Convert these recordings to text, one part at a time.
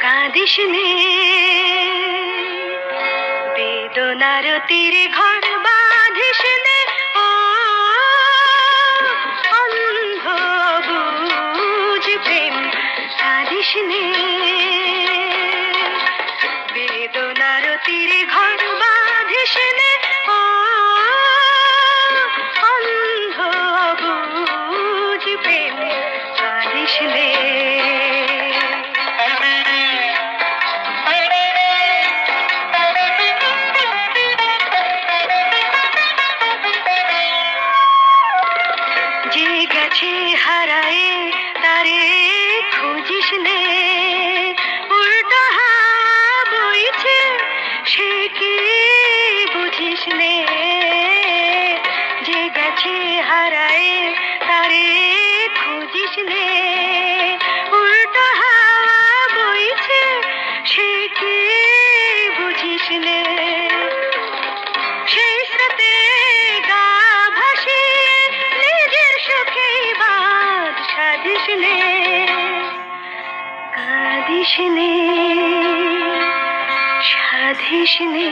কাঁদিস নে বেদনার তীরে ঘর বাঁধিস নে অন্ধ বুঝ প্রেম হারায়ে তারে খুঁজিস নে। উল্টো বইছে, সে কি বুঝিস নে? যে গেছে হারায়ে তারে খুঁজিস নে। কাঁদিস নে সাধিস নে।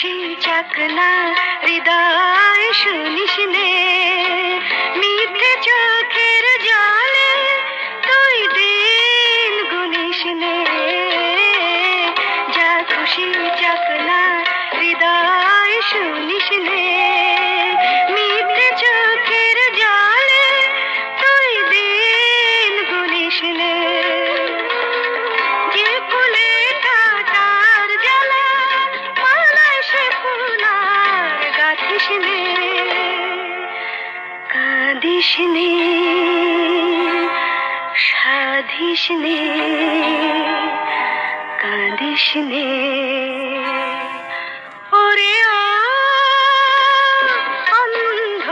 যা চাকনা, হৃদয় শুনিস নে মিথ্যে চোখের জলে তুই দিন গুনিস নে যা খুশি চাকনা, হৃদয় শুনিস নে মিথ্যে চোখের জলে তুই দিন গুনিস নে নে সাধিস নে কাঁদিস নে ওরে অন্ধ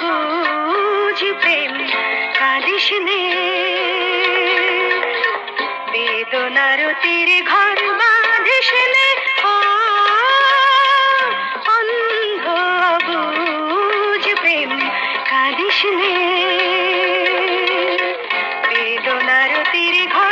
বুঝ প্রেম কাঁদিস নে বেদনার তীরে ঘর বাঁধিস নে নে বেদনার তীরে ঘর